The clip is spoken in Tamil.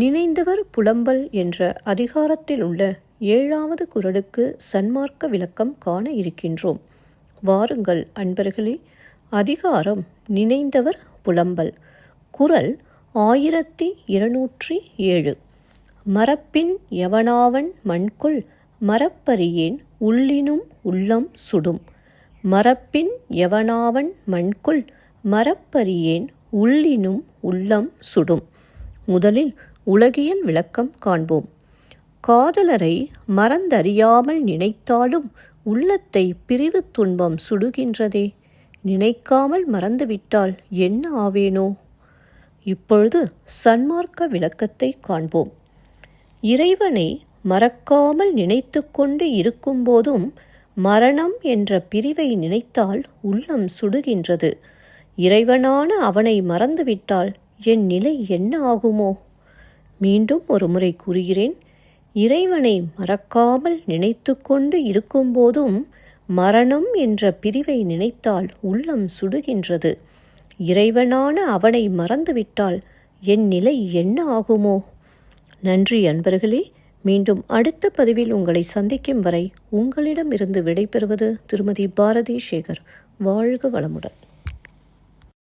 நினைந்தவர் புலம்பல் என்ற அதிகாரத்தில் உள்ள ஏழாவது குரலுக்கு சன்மார்க்க விளக்கம் காண இருக்கின்றோம். வாருங்கள் அன்பர்களே அதிகாரம் நினைந்தவர் புலம்பல். குரல் ஆயிரத்தி இருநூற்றி ஏழு. மரப்பின் எவனாவன் மண்குள் மரப்பரியேன் உள்ளினும் உள்ளம் சுடும். மரப்பின் எவனாவன் மண்குள் மரப்பரியேன் உள்ளினும் உள்ளம் சுடும். முதலில் உலகியல் விளக்கம் காண்போம். காதலரை மறந்தறியாமல் நினைத்தாலும் உள்ளத்தை பிரிவு துன்பம் சுடுகின்றதே. நினைக்காமல் மறந்துவிட்டால் என்ன ஆவேனோ? இப்பொழுது சன்மார்க்க விளக்கத்தை காண்போம். இறைவனை மறக்காமல் நினைத்து கொண்டு இருக்கும்போதும் மரணம் என்ற பிரிவை நினைத்தால் உள்ளம் சுடுகின்றது. இறைவனான அவனை மறந்துவிட்டால் என் நிலை என்ன ஆகுமோ? மீண்டும் ஒரு முறை கூறுகிறேன் இறைவனை மறக்காமல் நினைத்து கொண்டு இருக்கும்போதும் மரணம் என்ற பிரிவை நினைத்தால் உள்ளம் சுடுகின்றது. இறைவனான அவனை மறந்துவிட்டால் என் நிலை என்ன ஆகுமோ? நன்றி அன்பர்களே மீண்டும் அடுத்த பதிவில் உங்களை சந்திக்கும் வரை உங்களிடமிருந்து விடைபெறுவது திருமதி பாரதி சேகர் வாழ்க வளமுடன்.